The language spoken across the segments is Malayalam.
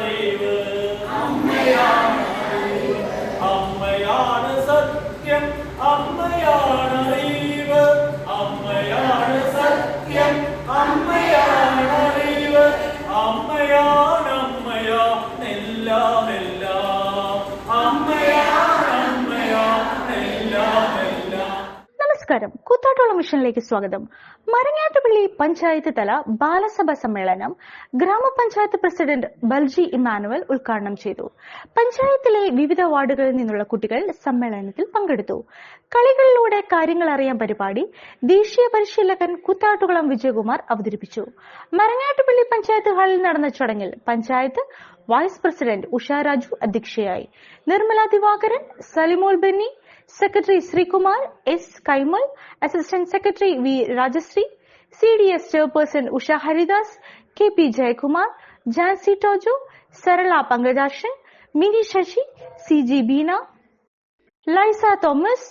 അറിവ് അമ്മയാണ് സത്യം. നമസ്കാരം. കൂത്താട്ടോളം മിഷനിലേക്ക് സ്വാഗതം. മരങ്ങാട്ടുപള്ളി പഞ്ചായത്ത് തല ബാലസഭ സമ്മേളനം ഗ്രാമപഞ്ചായത്ത് പ്രസിഡന്റ് ബൽജി ഇമാനുവൽ ഉദ്ഘാടനം ചെയ്തു. പഞ്ചായത്തിലെ വിവിധ വാർഡുകളിൽ നിന്നുള്ള കുട്ടികൾ സമ്മേളനത്തിൽ പങ്കെടുത്തു. കളികളിലൂടെ കാര്യങ്ങൾ അറിയാൻ പരിപാടി ദേശീയ പരിശീലകൻ കൂത്താട്ടുകുളം വിജയകുമാർ അവതരിപ്പിച്ചു. മരങ്ങാട്ടുപള്ളി പഞ്ചായത്ത് ഹാളിൽ നടന്ന ചടങ്ങിൽ പഞ്ചായത്ത് വൈസ് പ്രസിഡന്റ് ഉഷാരാജു അധ്യക്ഷയായി. Nirmala Divakaran Salimol Benny secretary Sreekumar S Kaimal assistant secretary V Rajasree C D S chairperson Usha Haridas K P Jayakumar Jancy Toju Sarala Pankajakshan Mini Sasi C G Beena Liza Thomas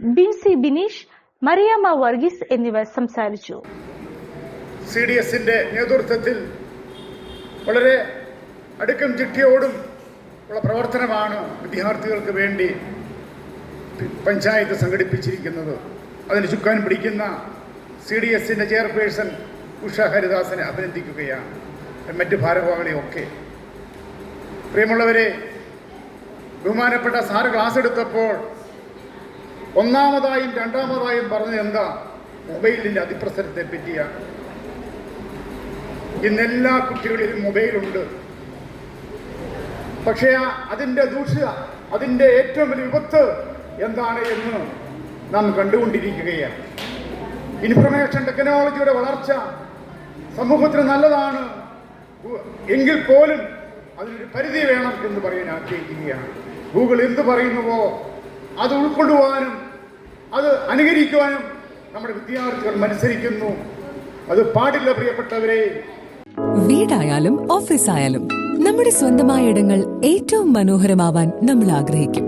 Binsy Bineesh Mariyamma Varghese എന്നിവർ സംസാരിച്ചു. സി ഡി എസിന്റെ നേതൃത്വത്തിൽ വളരെ അടുക്കും ചിട്ടിയോടും ഉള്ള പ്രവർത്തനമാണ് വിദ്യാർത്ഥികൾക്ക് വേണ്ടി പഞ്ചായത്ത് സംഘടിപ്പിച്ചിരിക്കുന്നത്. അതിന് ചുക്കാൻ പിടിക്കുന്ന സി ഡി എസിന്റെ ചെയർപേഴ്സൺ ഉഷ ഹരിദാസിനെ അഭിനന്ദിക്കുകയാണ്. മറ്റ് ഭാരവാഹികളെയൊക്കെ പ്രിയമുള്ളവരെ ബഹുമാനപ്പെട്ട സാറ് ക്ലാസ് എടുത്തപ്പോൾ ഒന്നാമതായും രണ്ടാമതായും പറഞ്ഞത് എന്താ? മൊബൈലിന്റെ അതിപ്രസരത്തെ പറ്റിയാണ്. ഇന്ന് എല്ലാ കുട്ടികളിലും മൊബൈലുണ്ട്. പക്ഷേ അതിന്റെ ദൂഷ്യ അതിന്റെ ഏറ്റവും വലിയ വിപത്ത് എന്താണ് എന്ന് നാം കണ്ടുകൊണ്ടിരിക്കുകയാണ്. ഇൻഫർമേഷൻ ടെക്നോളജിയുടെ വളർച്ച സമൂഹത്തിന് നല്ലതാണ്. എങ്കിൽ പോലും അതിനൊരു പരിധി വേണം എന്ന് പറയാൻ ആഗ്രഹിക്കുകയാണ്. ഗൂഗിൾ എന്ത് പറയുന്നുവോ അത് ഉൾക്കൊള്ളുവാനും അത് അനുകരിക്കുവാനും നമ്മുടെ വിദ്യാർത്ഥികൾ മത്സരിക്കുന്നു. അത് പാടില്ല പ്രിയപ്പെട്ടവരെ. വീടായാലും ഓഫീസായാലും നമ്മുടെ സ്വന്തമായ ഇടങ്ങൾ ഏറ്റവും മനോഹരമാവാൻ നമ്മൾ ആഗ്രഹിക്കും.